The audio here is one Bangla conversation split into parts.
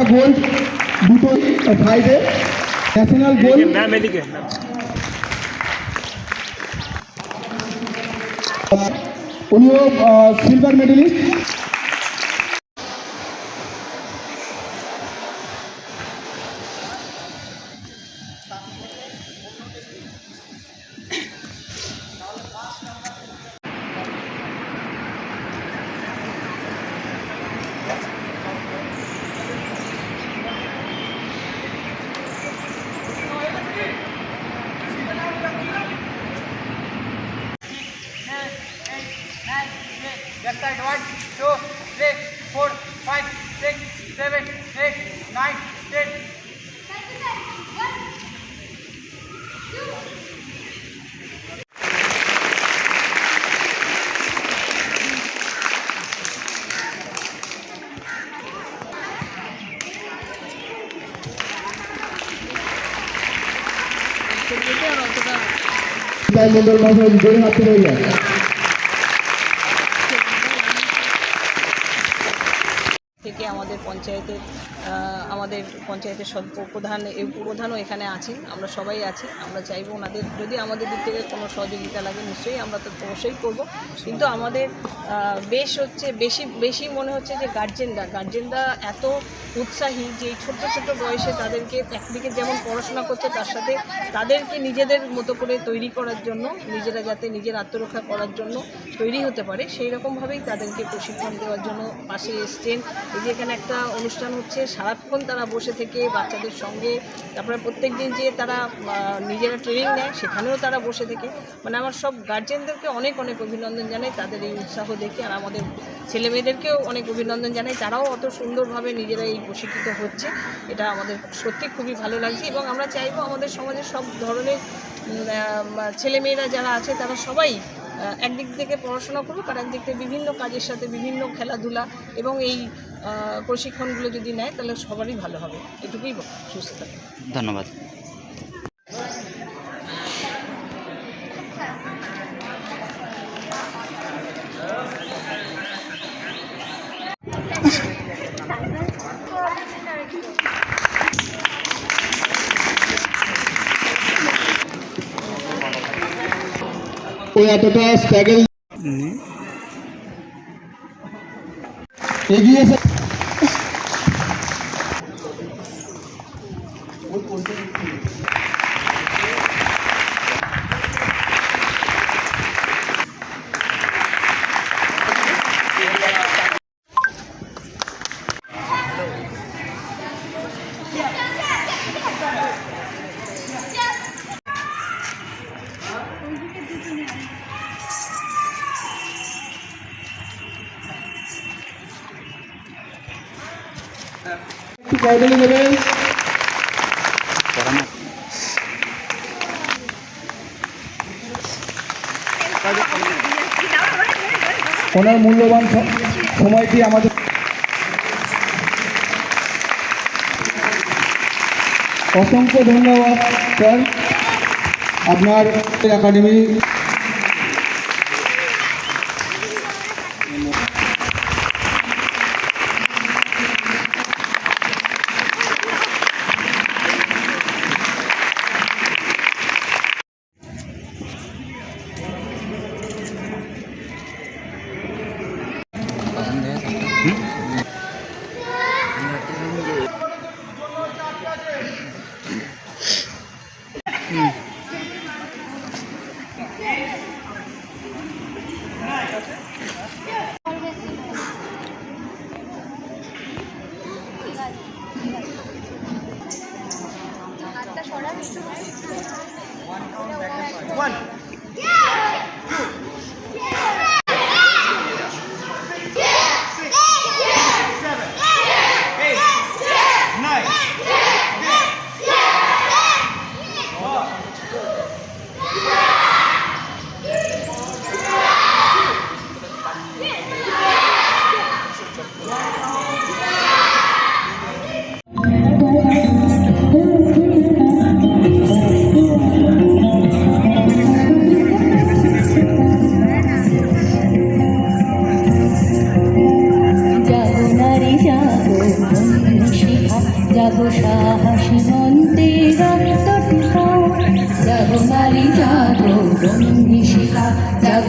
একটা গোল্ড দুটো ফাইভে ন্যাশনাল গোল্ড উনিও সিলভার মেডেলিস্ট তাই মন্ডল মহাশয় জোরে হাত তুলে আমাদের পঞ্চায়েতের সব প্রধান উপপ্রধানও এখানে আছেন। আমরা সবাই আছি। আমরা চাইব ওনাদের, যদি আমাদের দিক থেকে কোনো সহযোগিতা লাগে, নিশ্চয়ই আমরা তো অবশ্যই করব। কিন্তু আমাদের বেশ হচ্ছে, বেশি বেশি মনে হচ্ছে যে গার্জেনরা গার্জেনরা এত উৎসাহী যে এই ছোট্ট ছোট্ট বয়সে তাদেরকে একদিকে যেমন পড়াশোনা করছে, তার সাথে তাদেরকে নিজেদের মতো করে তৈরি করার জন্য, নিজেরা যাতে নিজের আত্মরক্ষা করার জন্য তৈরি হতে পারে, সেই রকমভাবেই তাদেরকে প্রশিক্ষণ দেওয়ার জন্য পাশে এসছেন। এই যে এখানে একটা অনুষ্ঠান হচ্ছে, সারাক্ষণ তারা বসে থেকে বাচ্চাদের সঙ্গে, তারপরে প্রত্যেক দিন যে তারা নিজেরা ট্রেনিং নেয়, সেখানেও তারা বসে থেকে। মানে আমার সব গার্জেনদেরকে অনেক অনেক অভিনন্দন জানাই তাদের এই উৎসাহ দেখে, আর আমাদের ছেলে মেয়েদেরকেও অনেক অভিনন্দন জানাই। তারাও অত সুন্দরভাবে নিজেরা এই প্রশিক্ষিত হচ্ছে। এটা আমাদের সত্যি খুবই ভালো লাগছে এবং আমরা চাইব আমাদের সমাজের সব ধরনের ছেলেমেয়েরা যারা আছে, তারা সবাই একদিক থেকে পড়াশোনা করুক আর একদিক থেকে বিভিন্ন কাজের সাথে বিভিন্ন খেলাধুলা এবং এই প্রশিক্ষণগুলো যদি নেয়, তাহলে সবারই ভালো হবে। এটুকুই সুস্থ ধন্যবাদ। ও এতটা স্ট্রাগল এগিয়ে ওনার মূল্যবান সময়টি আমাদের অসংখ্য ধন্যবাদ স্যার। আপনার একাডেমি আছে।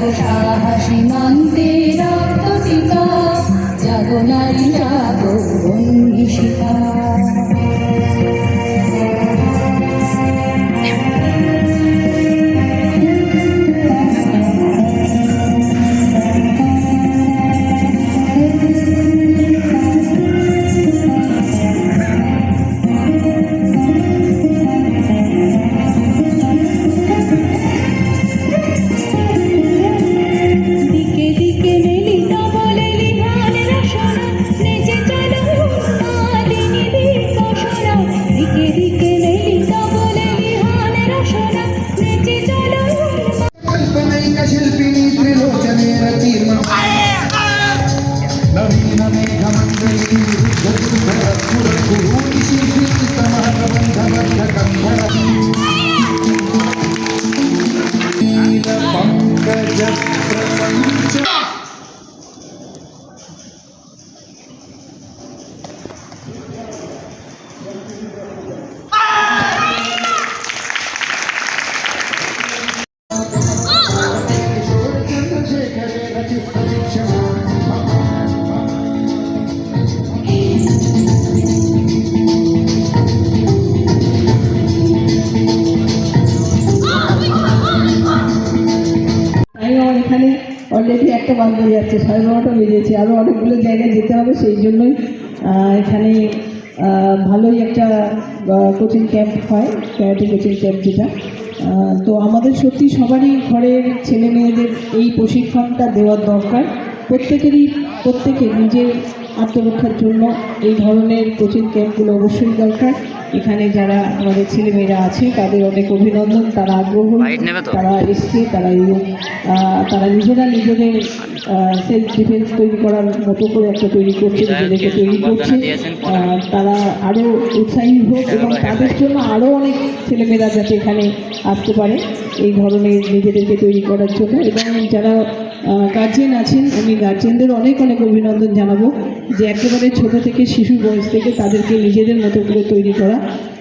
不 查 Gracias. অলরেডি একটা বান্ধব যাচ্ছে, সাড়ে নটা বেরিয়েছে আরও অনেকগুলো জায়গায় যেতে হবে, সেই জন্যই এখানে ভালোই একটা কোচিং ক্যাম্প হয় ক্যারাটে কোচিং ক্যাম্প যেটা। তো আমাদের সত্যি সবারই ঘরের ছেলে মেয়েদের এই প্রশিক্ষণটা দেওয়ার দরকার। প্রত্যেকেরই, প্রত্যেকে নিজের আত্মরক্ষার জন্য এই ধরনের কোচিং ক্যাম্পগুলো অবশ্যই দরকার। এখানে যারা আমাদের ছেলেমেয়েরা আছে তাদের অনেক অভিনন্দন তারা আগ্রহ তারা এসছে তারা এই তারা নিজেরা নিজেদের সেলফ ডিফেন্স তৈরি করার মতো করে একটা তৈরি করছে নিজেদেরকে তৈরি করছে। তারা আরও উৎসাহী হোক এবং তাদের জন্য আরও অনেক ছেলেমেয়েরা যাতে এখানে আসতে পারে। এই ধরনের নিজেদেরকে তৈরি করার জন্য এবং যারা গার্জেন আছেন। আমি গার্জেনদের অনেক অনেক অভিনন্দন জানাব যে একেবারে ছোট থেকে শিশু বয়স থেকে তাদেরকে নিজেদের মতো করে তৈরি করা।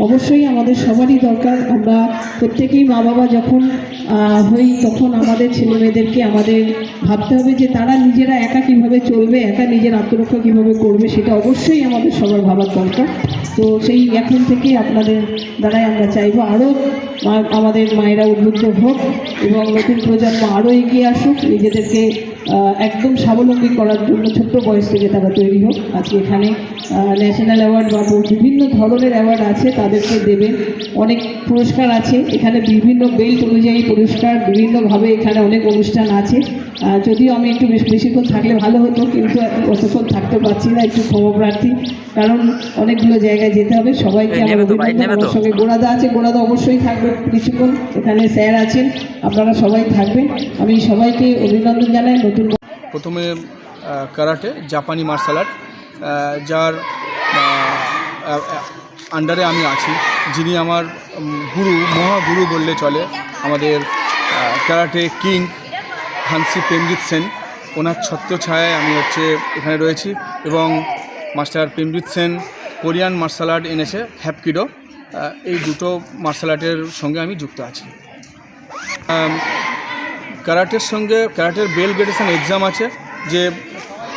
অবশ্যই আমাদের সবারই দরকার। আমরা প্রত্যেকেই মা বাবা যখন হই, তখন আমাদের ছেলে মেয়েদেরকে আমাদের ভাবতে হবে যে তারা নিজেরা একা কীভাবে চলবে, একা নিজের আত্মরক্ষা কীভাবে করবে, সেটা অবশ্যই আমাদের সবার ভাবার দরকার। তো সেই এখন থেকে আপনাদের দ্বারাই আমরা চাইব আরও আমাদের মায়েরা উদ্বুদ্ধ হোক এবং নতুন প্রজন্ম আরও এগিয়ে আসুক নিজেদেরকে একদম স্বাবলম্বী করার জন্য ছোট্ট বয়স থেকে তারা তৈরি হোক আজকে এখানে ন্যাশনাল অ্যাওয়ার্ড বা বিভিন্ন ধরনের অ্যাওয়ার্ড আছে তাদেরকে দেবেন। অনেক পুরস্কার আছে। এখানে বিভিন্ন বেল্ট অনুযায়ী পুরস্কার বিভিন্নভাবে এখানে অনেক অনুষ্ঠান আছে। যদিও আমি একটু বেশ বেশিক্ষণ থাকলে ভালো হতো কিন্তু অতক্ষণ থাকতে পারছি না একটু ক্ষমপ্রার্থী কারণ অনেকগুলো জায়গায় যেতে হবে। সবাইকে আমার অভিনন্দন। আমার সঙ্গে গোড়াদা আছে। গোড়াদা অবশ্যই থাকবে কিছুক্ষণ। এখানে স্যার আছেন। আপনারা সবাই থাকবেন। আমি সবাইকে অভিনন্দন জানাই। প্রথমে কারাটে, জাপানি মার্শাল আর্ট যার আন্ডারে আমি আছি। যিনি আমার গুরু, মহাগুরু বললে চলে আমাদের karate king hanshi Premjit Sen. ওনার ছত্র ছায়ায় আমি হচ্ছে এখানে রয়েছি এবং master Premjit Sen, Korean martial art এনেছে হ্যাপকিডো। এই দুটো মার্শাল আর্টের সঙ্গে আমি যুক্ত আছি। ক্যারাটের সঙ্গে, ক্যারাটের বেল গ্রেডেশন এক্সাম আছে, যে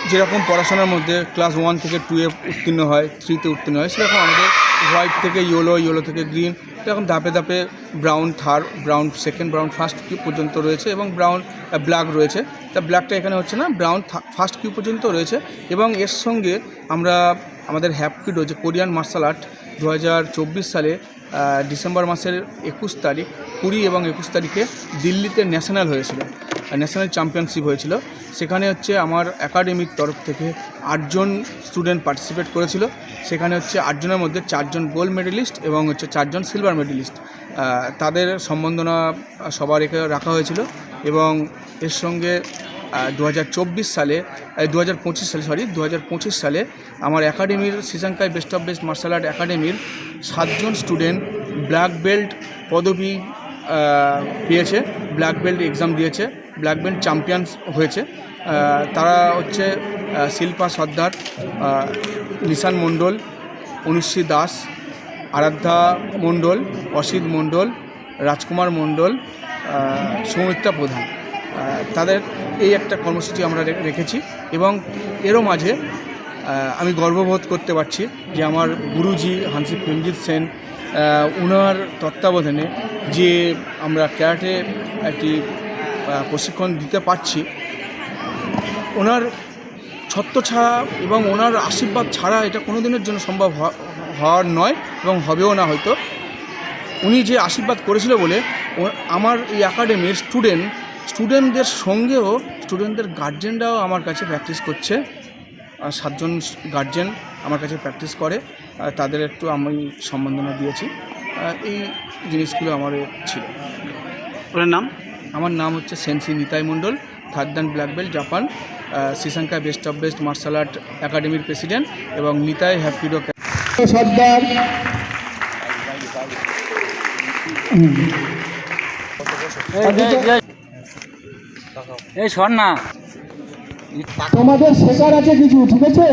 যেরকম পড়াশোনার মধ্যে ক্লাস ওয়ান থেকে টুয়ে উত্তীর্ণ হয় থ্রিতে উত্তীর্ণ হয়, সেরকম আমাদের হোয়াইট থেকে ইয়েলো ইয়েলো থেকে গ্রিন এরকম ধাপে ধাপে brown third brown second brown first kyu পর্যন্ত রয়েছে এবং ব্রাউন ব্ল্যাক রয়েছে। তা ব্ল্যাকটা এখানে হচ্ছে না ব্রাউন ফার্স্ট কিউ পর্যন্ত রয়েছে এবং এর সঙ্গে আমরা, আমাদের হ্যাপকিডো যে কোরিয়ান মার্শাল আর্ট দু হাজার চব্বিশ সালে ডিসেম্বর মাসের একুশ তারিখ কুড়ি এবং একুশ তারিখে দিল্লিতে ন্যাশনাল হয়েছিল ন্যাশনাল চ্যাম্পিয়নশিপ হয়েছিল। সেখানে হচ্ছে আমার একাডেমির তরফ থেকে আটজন স্টুডেন্ট পার্টিসিপেট করেছিল। সেখানে হচ্ছে আটজনের মধ্যে চারজন গোল্ড মেডেলিস্ট এবং হচ্ছে চারজন সিলভার মেডেলিস্ট তাদের সম্বন্ধনা সবার রেখে রাখা হয়েছিল এবং এর সঙ্গে দু হাজার চব্বিশ সালে দু হাজার পঁচিশ সালে সরি দু হাজার পঁচিশ সালে আমার একাডেমির শ্রীশঙ্কাই best of best martial art একাডেমির সাতজন স্টুডেন্ট ব্ল্যাক বেল্ট পদবি পেয়েছে ব্ল্যাক বেল্ট এক্সাম দিয়েছে ব্ল্যাক বেল্ট চ্যাম্পিয়ন্স হয়েছে। তারা হচ্ছে শিল্পা সর্দার নিশান মণ্ডল, অনুশ্রী দাস, আরাধ্যা মণ্ডল, অসিত মণ্ডল, রাজকুমার মণ্ডল সৌমিত্রা প্রধান। তাদের এই একটা কর্মসূচি আমরা রেখেছি এবং এরও মাঝে আমি গর্ববোধ করতে পারছি যে আমার গুরুজি হানসি প্রেমজিৎ সেন ওনার তত্ত্বাবধানে যে আমরা ক্যারাটে একটি প্রশিক্ষণ দিতে পারছি, ওনার ছত্রছায়া এবং ওনার আশীর্বাদ ছাড়া এটা কোনো দিনের জন্য সম্ভব হওয়ার নয় এবং হবেও না হয়তো। উনি যে আশীর্বাদ করেছিল বলে আমার এই একাডেমির স্টুডেন্ট, স্টুডেন্টদের সঙ্গেও, স্টুডেন্টদের গার্জেনরাও আমার কাছে প্র্যাকটিস করছে। সাতজন গার্জেন আমার কাছে প্র্যাকটিস করে তাদের একটু আমি সম্বন্ধনা দিয়েছি। এই জিনিসগুলো আমার ছিল। ওনার নাম? আমার নাম হচ্ছে sensei Nitai Mondal third dan black belt Japan Srishanka best of best martial art একাডেমির প্রেসিডেন্ট এবং নিতাই হ্যাপিডো সর্দার। এই শোন না। তোমাদের শেখার আছে কিছু ঠিক আছে?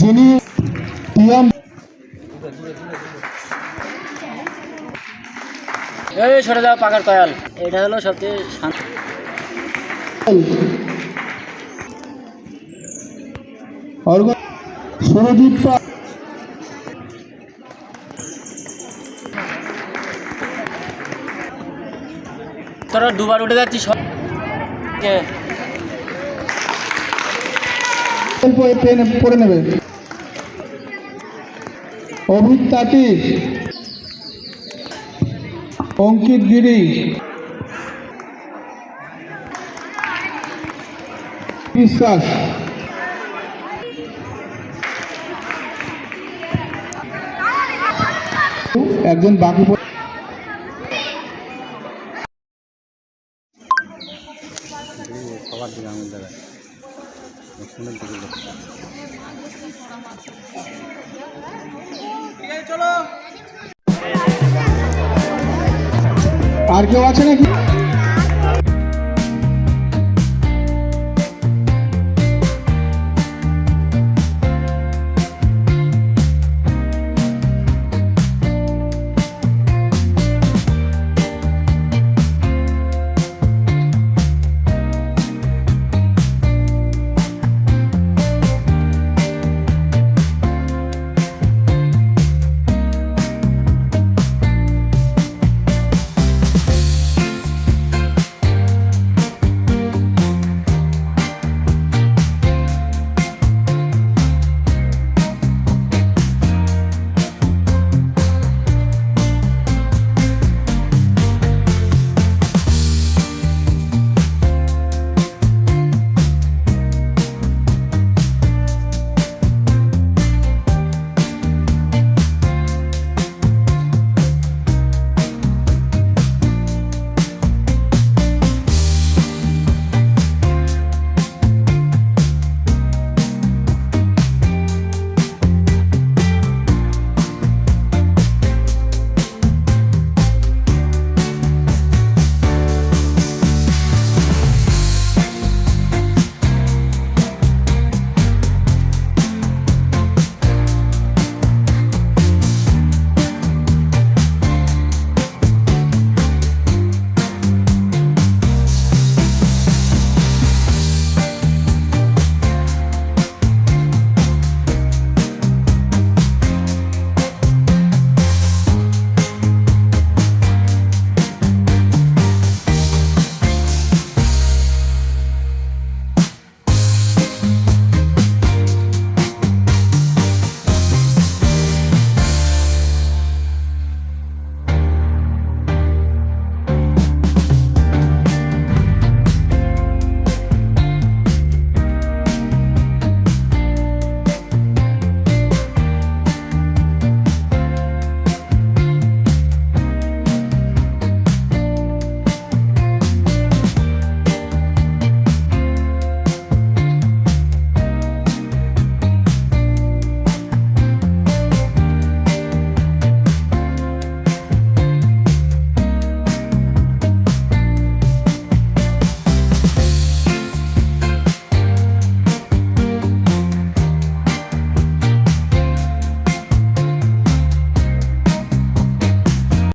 যিনি এই সরে যাও পাকার কয়াল। এটা হলো সবচেয়ে শান্ত। পাল। তোরা দুবার উঠে যাচ্ছিস সব পড়ে নেবে। অভিক তাঁতি অঙ্কিত গিরি বিশ্বাস একজন বাকি আর কেউ আছে নাকি?